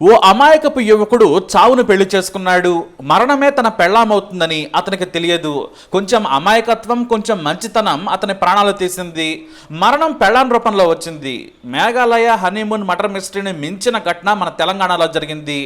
ఓ అమాయకపు యువకుడు చావును పెళ్ళి చేసుకున్నాడు. మరణమే తన పెళ్ళామవుతుందని అతనికి తెలియదు. కొంచెం అమాయకత్వం కొంచెం మంచితనం అతని ప్రాణాలు తీసింది. మరణం పెళ్ళాం రూపంలో వచ్చింది. మేఘాలయ హనీమూన్ మటర్ మిస్టరీని మించిన ఘటన మన తెలంగాణలో జరిగింది.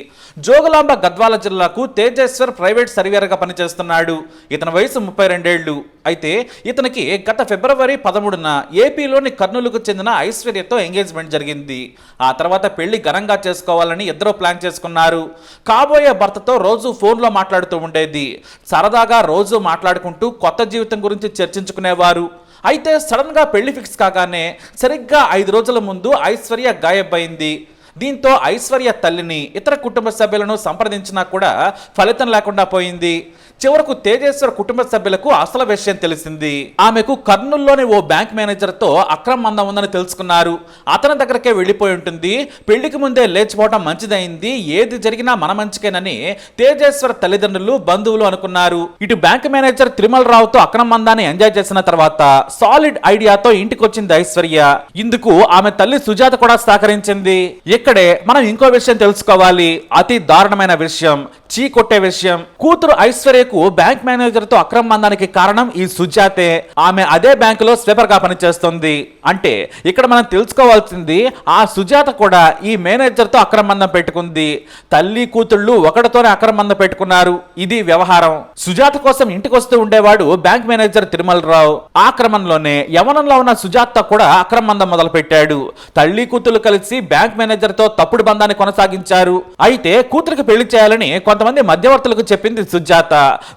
జోగులాంబ గద్వాల జిల్లాకు తేజేశ్వర్ ప్రైవేట్ సర్వేయర్గా పనిచేస్తున్నాడు. ఇతని వయసు ముప్పై రెండేళ్ళు అయితే ఇతనికి గత ఫిబ్రవరి పదమూడున ఏపీలోని కర్నూలుకు చెందిన ఐశ్వర్యతో ఎంగేజ్మెంట్ జరిగింది. ఆ తర్వాత పెళ్ళి ఘనంగా చేసుకోవాలని ఇద్దరు ప్లాన్ చేసుకున్నారు. కాబోయే భర్తతో రోజు ఫోన్లో మాట్లాడుతూ ఉండేది. సరదాగా రోజు మాట్లాడుకుంటూ కొత్త జీవితం గురించి చర్చించుకునేవారు. అయితే సడన్గా పెళ్ళి ఫిక్స్ కాగానే సరిగ్గా ఐదు రోజుల ముందు ఐశ్వర్య గాయబైంది. దీంతో ఐశ్వర్య తల్లిని ఇతర కుటుంబ సభ్యులను సంప్రదించినా కూడా ఫలితం లేకుండా పోయింది. చివరకు తేజేశ్వర్ కుటుంబ సభ్యులకు అసలు విషయం తెలిసింది. ఆమెకు కర్నూలులోని ఓ బ్యాంక్ మేనేజర్తో అక్రమ మందం ఉందని తెలుసుకున్నారు. అతని దగ్గరకే వెళ్ళిపోయి ఉంటుంది. పెళ్ళికి ముందే లేచిపోవడం మంచిదైంది. ఏది జరిగినా మన మంచికేనని తేజేశ్వర్ తల్లిదండ్రులు బంధువులు అనుకున్నారు. ఇటు బ్యాంక్ మేనేజర్ తిరుమల రావుతో అక్రమ మందాన్ని ఎంజాయ్ చేసిన తర్వాత సాలిడ్ ఐడియాతో ఇంటికి వచ్చింది ఐశ్వర్య. ఇందుకు ఆమె తల్లి సుజాత కూడా సహకరించింది. ఇక్కడే మనం ఇంకో విషయం తెలుసుకోవాలి. అతి దారుణమైన విషయం చీ కొట్టే విషయం. కూతురు ఐశ్వర్య ఐశ్వర్యకు బ్యాంక్ మేనేజర్తో అక్రమ బంధానికి కారణం ఈ సుజాతే. ఆమె అదే బ్యాంకులో స్వీపర్గా పనిచేస్తుంది. అంటే ఇక్కడ మనం తెలుసుకోవాల్సింది ఆ సుజాత కూడా ఈ మేనేజర్తో అక్రమ బంధం పెట్టుకుంది. తల్లి కూతుళ్ళు ఒకటితోనే అక్రమ బంధం పెట్టుకున్నారు. ఇది వ్యవహారం. సుజాత కోసం ఇంటికి వస్తూ ఉండేవాడు బ్యాంక్ మేనేజర్ తిరుమలరావు. ఆ క్రమంలోనే యవనంలో ఉన్న సుజాత కూడా అక్రమ బంధం మొదలు పెట్టాడు తల్లి కూతుళ్ళు కలిసి బ్యాంక్ మేనేజర్తో తప్పుడు బంధాన్ని కొనసాగించారు. అయితే కూతురికి పెళ్ళి చేయాలని కొంతమంది మధ్యవర్తులకు చెప్పింది సుజాత.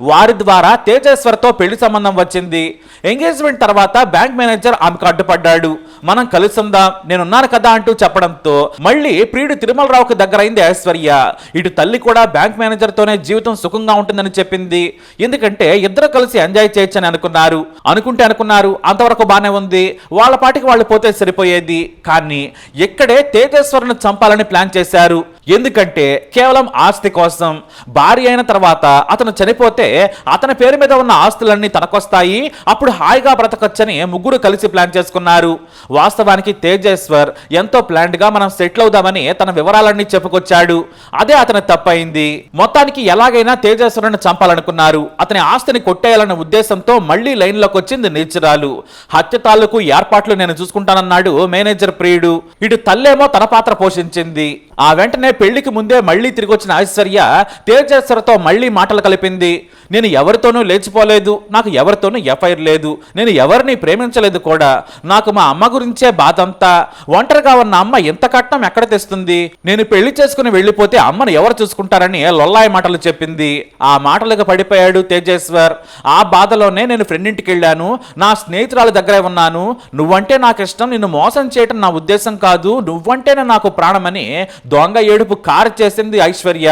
వారి ద్వారా తేజేశ్వర్తో పెళ్ళి సంబంధం వచ్చింది. ఎంగేజ్మెంట్ తర్వాత బ్యాంక్ మేనేజర్ ఆమెకు అడ్డుపడ్డాడు. మనం కలుసుందాం నేనున్నాను కదా అంటూ చెప్పడంతో మళ్ళీ ప్రియుడు తిరుమలరావుకు దగ్గరైంది ఐశ్వర్య. ఇటు తల్లి కూడా బ్యాంక్ మేనేజర్తోనే జీవితం సుఖంగా ఉంటుందని చెప్పింది. ఎందుకంటే ఇద్దరు కలిసి ఎంజాయ్ చేయొచ్చని అనుకున్నారు. అనుకుంటే అనుకున్నారు అంతవరకు బానే ఉంది. వాళ్ళ పాటికి వాళ్ళు పోతే సరిపోయేది. కానీ ఇక్కడే తేజేశ్వరుని చంపాలని ప్లాన్ చేశారు. ఎందుకంటే కేవలం ఆస్తి కోసం భార్య అయిన తర్వాత అతను చనిపోతే అతని పేరు మీద ఉన్న ఆస్తులన్నీ తనకొస్తాయి అప్పుడు హాయిగా బ్రతకొచ్చని ముగ్గురు కలిసి ప్లాన్ చేసుకున్నారు. వాస్తవానికి తేజేశ్వర్ ఎంతో ప్లాన్డ్గా మనం సెటిల్ అవుదామని తన వివరాలన్నీ చెప్పుకొచ్చాడు. అదే అతని తప్పయింది మొత్తానికి ఎలాగైనా తేజేశ్వరుని చంపాలనుకున్నారు. అతని ఆస్తిని కొట్టేయాలన్న ఉద్దేశంతో మళ్ళీ లైన్లోకి వచ్చింది నేచురాలు. హత్య తాలూకు ఏర్పాట్లు నేను చూసుకుంటానన్నాడు మేనేజర్ ప్రియుడు. ఇటు తల్లేమో తన పాత్ర పోషించింది. ఆ వెంటనే పెళ్ళికి ముందే మళ్ళీ తిరిగి వచ్చిన ఐశ్వర్య తేజేశ్వరతో మళ్ళీ మాటలు కలిపింది. నేను ఎవరితోనూ లేచిపోలేదు. నాకు ఎవరితోనూ ఎఫ్ఐఆర్ లేదు. నేను ఎవరిని ప్రేమించలేదు కూడా. నాకు మా అమ్మ గురించే బాధ అంతా ఒంటరిగా ఉన్న అమ్మ ఎంత కట్నం ఎక్కడ తెస్తుంది? నేను పెళ్ళి చేసుకుని వెళ్ళిపోతే అమ్మను ఎవరు చూసుకుంటారని లొల్లాయి మాటలు చెప్పింది. ఆ మాటలకు పడిపోయాడు తేజేశ్వర్. ఆ బాధలోనే నేను ఫ్రెండ్ ఇంటికి వెళ్ళాను. నా స్నేహితురాల దగ్గరే ఉన్నాను. నువ్వంటే నాకు ఇష్టం నిన్ను మోసం చేయటం నా ఉద్దేశం కాదు. నువ్వంటేనే నాకు ప్రాణమని దొంగ ఏడు ఏడుపు కారు చేసింది ఐశ్వర్య.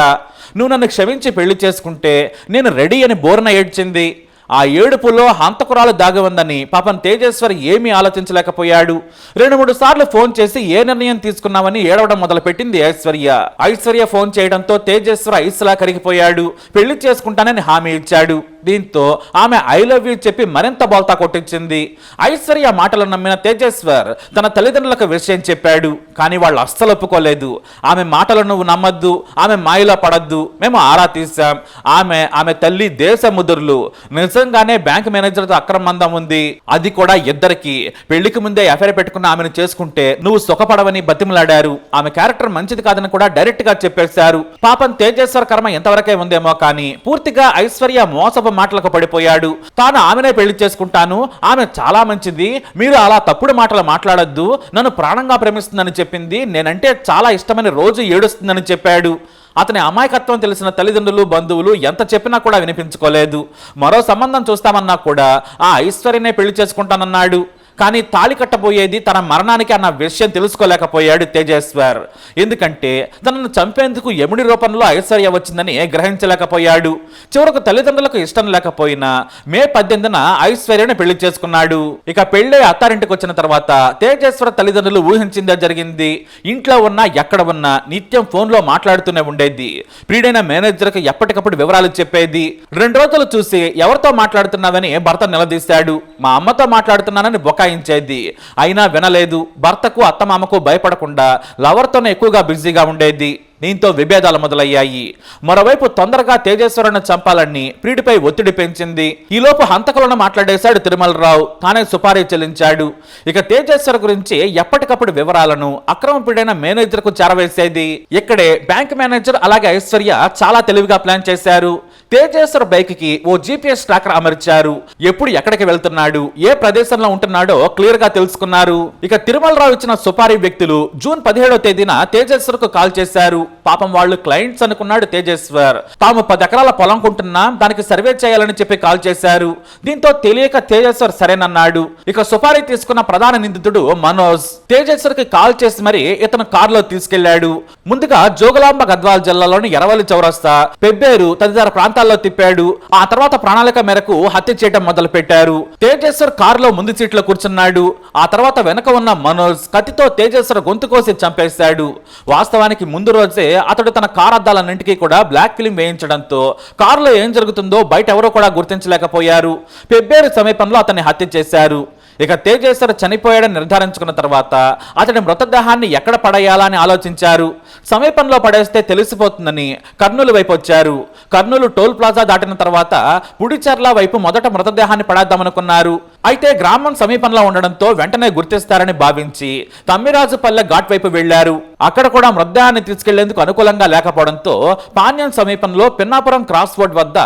నువ్వు నన్ను క్షమించి పెళ్ళి చేసుకుంటే నేను రెడీ అని బోర్న ఏడ్చింది. ఆ ఏడుపులో హంతకురాలు దాగి ఉందని పాపం తేజేశ్వర్ ఏమీ ఆలోచించలేకపోయాడు. రెండు మూడు సార్లు ఫోన్ చేసి ఏ నిర్ణయం తీసుకున్నామని ఏడవడం మొదలుపెట్టింది ఐశ్వర్య. ఐశ్వర్య ఫోన్ చేయడంతో తేజేశ్వర ఐస్లా కరిగిపోయాడు. పెళ్ళి చేసుకుంటానని హామీ ఇచ్చాడు. దీంతో ఆమె ఐ లవ్ యూ చెప్పి మరింత బోల్తా కొట్టించింది. ఐశ్వర్య మాటలు నమ్మిన తేజేశ్వర్ తన తల్లిదండ్రులకు విషయం చెప్పాడు. కానీ వాళ్ళు అస్సలు ఒప్పుకోలేదు. ఆమె మాటలు నువ్వు నమ్మద్దు. ఆమె మాయలో పడద్దు. మేము ఆరా తీశాం. ఆమె ఆమె తల్లి దేశ ముదురులు. నిజంగానే బ్యాంక్ మేనేజర్తో అక్రమందం ఉంది. అది కూడా ఇద్దరికి. పెళ్ళికి ముందే ఎఫ్ఐఆర్ పెట్టుకున్న ఆమెను చేసుకుంటే నువ్వు సుఖపడవని బతిమలాడారు. ఆమె క్యారెక్టర్ మంచిది కాదని కూడా డైరెక్ట్గా చెప్పేశారు. పాపం తేజేశ్వర కర్మ ఎంతవరకే ఉందేమో కానీ పూర్తిగా ఐశ్వర్య మోసపు మాటలకు పడిపోయాడు. తాను ఆమెనే పెళ్ళి చేసుకుంటాను. ఆమె చాలా మంచిది. మీరు అలా తప్పుడు మాటలు మాట్లాడొద్దు. నన్ను ప్రాణంగా ప్రేమిస్తుందని చెప్పింది. నేనంటే చాలా ఇష్టమని రోజు ఏడుస్తుందని చెప్పాడు. అతని అమాయకత్వం తెలిసిన తల్లిదండ్రులు బంధువులు ఎంత చెప్పినా కూడా వినిపించుకోలేదు. మరో సంబంధం చూస్తామన్నా కూడా ఆ ఐశ్వర్యనే పెళ్ళి చేసుకుంటానన్నాడు. కానీ తాళి కట్టబోయేది తన మరణానికి అన్న విషయం తెలుసుకోలేకపోయాడు తేజేశ్వర్. ఎందుకంటే తనను చంపేందుకు యముడి రూపంలో ఐశ్వర్య వచ్చిందని గ్రహించలేకపోయాడు. చివరకు తల్లిదండ్రులకు ఇష్టం లేకపోయినా మే పద్దెనిమిదిన ఐశ్వర్యను పెళ్ళి చేసుకున్నాడు. ఇక పెళ్ళి అత్తారింటికి వచ్చిన తర్వాత తేజేశ్వర తల్లిదండ్రులు ఊహించిందే జరిగింది. ఇంట్లో ఉన్నా ఎక్కడ ఉన్నా నిత్యం ఫోన్లో మాట్లాడుతూనే ఉండేది. ప్రియుడైన మేనేజర్కి ఎప్పటికప్పుడు వివరాలు చెప్పేది. రెండు రోజులు చూసి ఎవరితో మాట్లాడుతున్నావని భర్త నిలదీశాడు. మా అమ్మతో మాట్లాడుతున్నానని బొకాయించేది అయినా వినలేదు. భర్తకు అత్తమామకు భయపడకుండా లవర్తోనే ఎక్కువగా బిజీగా ఉండేది. దీంతో విభేదాలు మొదలయ్యాయి. మరోవైపు తొందరగా తేజేశ్వరుని చంపాలని ప్రియుడిపై ఒత్తిడి పెంచింది. ఈలోపు హంతకులను మాట్లాడేశాడు తిరుమలరావు. తానే సుపారీ చెల్లించాడు. ఇక తేజేశ్వర గురించి ఎప్పటికప్పుడు వివరాలను అక్రమ పీడైన మేనేజర్కు చేరవేసేది. ఇక్కడే బ్యాంక్ మేనేజర్ అలాగే ఐశ్వర్య చాలా తెలివిగా ప్లాన్ చేశారు. తేజేశ్వర బైక్కి. ఓ జీపీఎస్ ట్రాకర్ అమర్చారు. ఎప్పుడు ఎక్కడికి వెళ్తున్నాడు? ఏ ప్రదేశంలో ఉంటున్నాడో క్లియర్గా తెలుసుకున్నారు. ఇక తిరుమలరావు ఇచ్చిన సుపారీ వ్యక్తులు జూన్ పదిహేడో తేదీన తేజేశ్వర్కు కాల్ చేశారు. పాపం వాళ్ళు క్లయింట్స్ అనుకున్నాడు తేజేశ్వర్. తాము పది ఎకరాల పొలం కొంటున్నాం దానికి సర్వే చేయాలని చెప్పి కాల్ చేశారు. దీంతో తెలియక తేజేశ్వర్ సరేనన్నాడు. ఇక సుపారీ తీసుకున్న ప్రధాన నిందితుడు మనోజ్. తేజేశ్వర్కి కాల్ చేసి మరి ఇతను కారులో తీసుకెళ్ళాడు. ముందుగా జోగులాంబ గద్వాల్ జిల్లాలోని ఎరవల్లి చౌరస్తా పెబ్బేరు తదితర ప్రాంతాల్లో తిప్పాడు. ఆ తర్వాత ప్రణాళిక మేరకు హత్య చేయడం మొదలు పెట్టారు తేజేశ్వర్ కారులో ముందు సీట్లో కూర్చున్నాడు. ఆ తర్వాత వెనక ఉన్న మనోజ్ కత్తితో తేజేశ్వర్ గొంతు కోసి చంపేశాడు. వాస్తవానికి ముందు రోజే అతడు తన కార్ అద్దాలన్నింటికీ కూడా బ్లాక్ ఫిలిం వేయించడంతో కారులో ఏం జరుగుతుందో బయట ఎవరో కూడా గుర్తించలేకపోయారు. పెబ్బేరు సమీపంలో అతన్ని హత్య చేశారు. ఇక తేజేశ్వర్ చనిపోయాడని నిర్ధారించుకున్న తర్వాత అతడి మృతదేహాన్ని ఎక్కడ పడేయాలా అని ఆలోచించారు. సమీపంలో పడేస్తే తెలిసిపోతుందని కర్నూలు వైపు వచ్చారు. కర్నూలు టోల్ ప్లాజా దాటిన తర్వాత పుడిచెర్ల వైపు మొదట మృతదేహాన్ని పడేద్దామనుకున్నారు. అయితే గ్రామం సమీపంలో ఉండడంతో వెంటనే గుర్తిస్తారని భావించి తమ్మిరాజుపల్లె ఘాట్ వైపు వెళ్ళారు అక్కడ కూడా మృతదేహాన్ని తీసుకెళ్ళేందుకు అనుకూలంగా లేకపోవడంతో పాణ్యం సమీపంలో పిన్నాపురం క్రాస్ రోడ్ వద్ద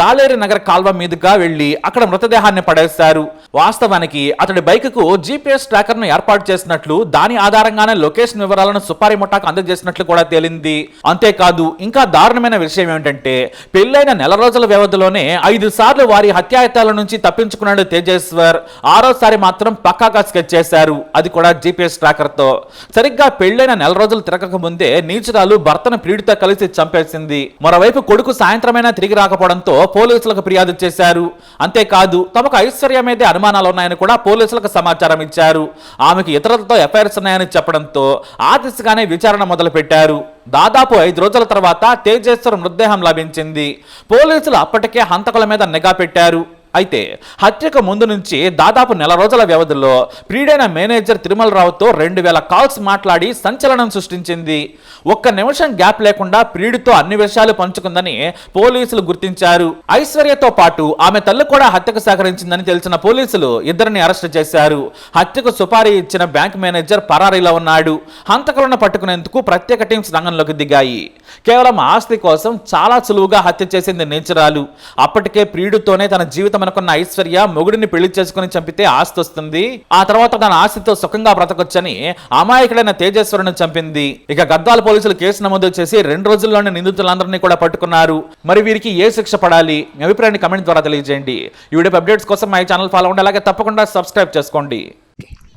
గాలేరి నగర్ కాల్వ మీదుగా వెళ్ళి అక్కడ మృతదేహాన్ని పడేశారు. వాస్తవానికి అతడి బైక్కు జీపీఎస్ ట్రాకర్ను ఏర్పాటు చేసినట్లు దాని ఆధారంగానే లొకేషన్ వివరాలను సుపారి ముఠాకు అందజేసినట్లు కూడా తేలింది. అంతేకాదు ఇంకా దారుణమైన విషయం ఏమిటంటే పెళ్ళైన నెల రోజుల వ్యవధిలోనే ఐదు సార్లు వారి హత్యాయతాల నుంచి తప్పించుకున్నాడు తేజేశ్వర్. ఆరోసారి మాత్రం పక్కాగా స్కెచ్ చేశారు. అది కూడా జీపీఎస్ ట్రాకర్తో సరిగ్గా పెళ్ళైన నెల రోజులు తిరగక ముందే నీచురాలు భర్తను పీడితో కలిసి చంపేసింది. మరోవైపు కొడుకు సాయంత్రమైనా తిరిగి రాకపోవడంతో పోలీసులకు ఫిర్యాదు చేశారు. అంతేకాదు తమకు ఐశ్వర్య మీదే అనుమానాలు ఉన్నాయని కూడా పోలీసులకు సమాచారం ఇచ్చారు. ఆమెకు ఇతరులతో ఎఫ్ఐఆర్స్ ఉన్నాయని చెప్పడంతో ఆ దిశగానే విచారణ మొదలుపెట్టారు. దాదాపు ఐదు రోజుల తర్వాత తేజేశ్వర్ మృతదేహం లభించింది. పోలీసులు అప్పటికే హంతకుల మీద నిఘా పెట్టారు. అయితే హత్యకు ముందు నుంచి దాదాపు నెల రోజుల వ్యవధిలో ప్రీడైన మేనేజర్ తిరుమలరావుతో రెండు వేల కాల్స్ మాట్లాడి సంచలనం సృష్టించింది. ఒక్క నిమిషం గ్యాప్ లేకుండా ప్రియుడితో అన్ని విషయాలు పంచుకుందని పోలీసులు గుర్తించారు. ఐశ్వర్యతో పాటు ఆమె తల్లి కూడా హత్యకు సహకరించిందని తెలిసిన పోలీసులు ఇద్దరిని అరెస్ట్ చేశారు. హత్యకు సుపారీ ఇచ్చిన బ్యాంక్ మేనేజర్ పరారీలో ఉన్నాడు. హంతకులను పట్టుకునేందుకు ప్రత్యేక టీమ్స్ రంగంలోకి దిగాయి. కేవలం ఆస్తి కోసం చాలా సులువుగా హత్య చేసింది నేచురాలు. అప్పటికే ప్రియుడితోనే తన జీవితం మనకున్న ఐశ్వర్య మొగుడిని పెళ్ళి చేసుకుని చంపితే ఆస్తి వస్తుంది. ఆ తర్వాత తన ఆస్తితో సుఖంగా బ్రతకొచ్చని అమాయకుడైన తేజేశ్వరుని చంపింది. ఇక గద్దాల పోలీసులు కేసు నమోదు చేసి రెండు రోజుల్లోనే నిందితులందరినీ కూడా పట్టుకున్నారు. మరి వీరికి ఏ శిక్ష పడాలి? మీ అభిప్రాయాన్ని కమెంట్ ద్వారా తెలియజేయండి. ఈ వీడియో అప్డేట్స్ కోసం మా ఛానల్ ఫాలో అవ్వండి. అలాగే తప్పకుండా సబ్స్క్రైబ్ చేసుకోండి.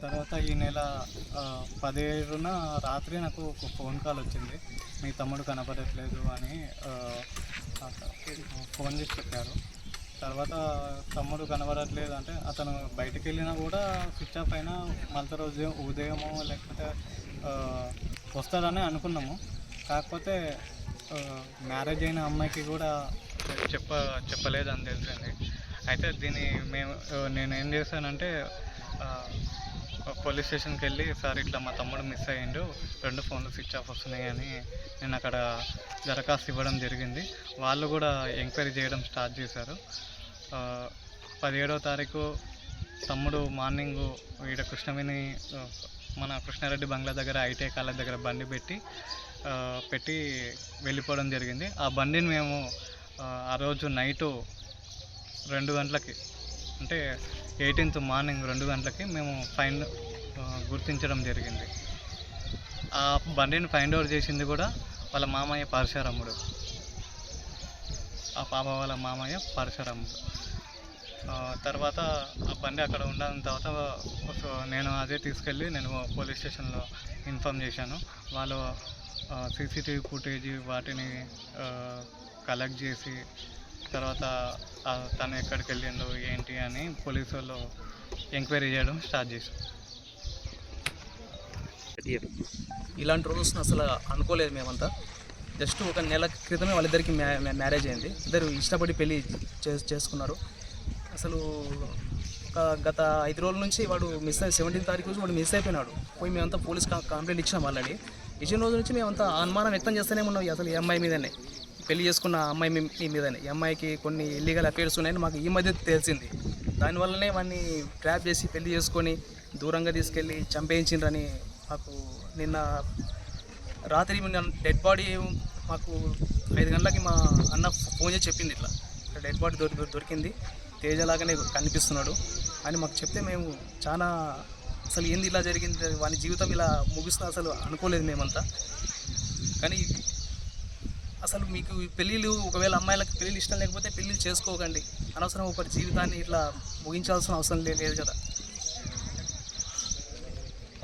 తర్వాత ఈ నెల పదిహేడున రాత్రి నాకు ఒక ఫోన్ కాల్ వచ్చింది. మీ తమ్ముడు కనపడట్లేదు అని ఫోన్ చేసి చెప్పారు. తర్వాత తమ్ముడు కనబడట్లేదు అంటే అతను బయటికి వెళ్ళినా కూడా స్విచ్ ఆఫ్ అయినా మళ్ళీ రోజు ఉదయమో లేకపోతే వస్తాడని అనుకున్నాము. కాకపోతే మ్యారేజ్ అయిన అమ్మాయికి కూడా చెప్ప చెప్పలేదని తెలిసింది అయితే దీన్ని మేము నేను ఏం చేశానంటే పోలీస్ స్టేషన్కి వెళ్ళి సార్ ఇట్లా మా తమ్ముడు మిస్ అయ్యిండు. రెండు ఫోన్లు స్విచ్ ఆఫ్ వస్తున్నాయి అని నేను అక్కడ దరఖాస్తు ఇవ్వడం జరిగింది. వాళ్ళు కూడా ఎంక్వైరీ చేయడం స్టార్ట్ చేశారు. పదిహేడవ తారీఖు తమ్ముడు మార్నింగ్ ఈడ కృష్ణవేణి మన కృష్ణారెడ్డి బంగ్లా దగ్గర ఐటీఐ కాలేజ్ దగ్గర బండి పెట్టి పెట్టి వెళ్ళిపోవడం జరిగింది. ఆ బండిని మేము ఆ రోజు నైటు రెండు గంటలకి అంటే ఎయిటీన్త్ మార్నింగ్ రెండు గంటలకి మేము ఫైండ్ గుర్తించడం జరిగింది. ఆ బండిని ఫైండ్ అవుట్ చేసింది కూడా వాళ్ళ మామయ్య పరశురాముడు ఆ పాప వాళ్ళ మామయ్య పరశురాముడు తర్వాత ఆ బండి అక్కడ ఉండడం తర్వాత సో నేను అదే తీసుకెళ్ళి నేను పోలీస్ స్టేషన్లో ఇన్ఫామ్ చేశాను. వాళ్ళు సీసీటీవీ ఫుటేజ్ వాటిని కలెక్ట్ చేసి తర్వాత తను ఎక్కడికి వెళ్ళిండు ఏంటి అని పోలీసు వాళ్ళు ఎంక్వైరీ చేయడం స్టార్ట్ చేశారు. ఇలాంటి రోజు అసలు అనుకోలేదు మేమంతా. జస్ట్ ఒక నెల క్రితమే వాళ్ళిద్దరికి మ్యా మ్యారేజ్ అయింది. ఇద్దరు ఇష్టపడి పెళ్ళి చే- చేసుకున్నారు. అసలు ఒక గత ఐదు రోజుల నుంచి వాడు మిస్ అయి సెవెంటీన్ తారీఖు రోజు వాడు మిస్ అయిపోయినాడు. పోయి మేమంతా పోలీస్ కంప్లైంట్ ఇచ్చినాం ఆల్రెడీ. ఇచ్చిన రోజు నుంచి మేమంతా అనుమానం వ్యక్తం చేస్తూనే ఉన్నాం అసలు ఈ అమ్మాయి మీదనే. పెళ్ళి చేసుకున్న అమ్మాయి మీ మీదనే. ఈ అమ్మాయికి కొన్ని ఇల్లీగల్ అఫేర్స్ ఉన్నాయని మాకు ఈ మధ్య తెలిసింది. దానివల్లనే వాడిని ట్రాప్ చేసి పెళ్ళి చేసుకొని దూరంగా తీసుకెళ్ళి చంపేయించిండ్రని మాకు నిన్న రాత్రి డెడ్ బాడీ మాకు ఐదు గంటలకి మా అన్న ఫోన్ చేసి చెప్పింది ఇట్లా. డెడ్ బాడీ దొరి దొరి- దొరికింది. తేజలాగానే కనిపిస్తున్నాడు. అని మాకు చెప్తే మేము చాలా అసలు ఏంది ఇలా జరిగింది? వాని జీవితం ఇలా ముగిస్తా అసలు అనుకోలేదు మేమంతా. కానీ అసలు మీకు పెళ్ళిళ్ళు ఒకవేళ అమ్మాయిలకు పెళ్ళిళ్ళు ఇష్టం లేకపోతే పెళ్ళిళ్ళు చేసుకోకండి. అనవసరం ఒకరి జీవితాన్ని ఇట్లా ముగించాల్సిన అవసరం లేదు కదా.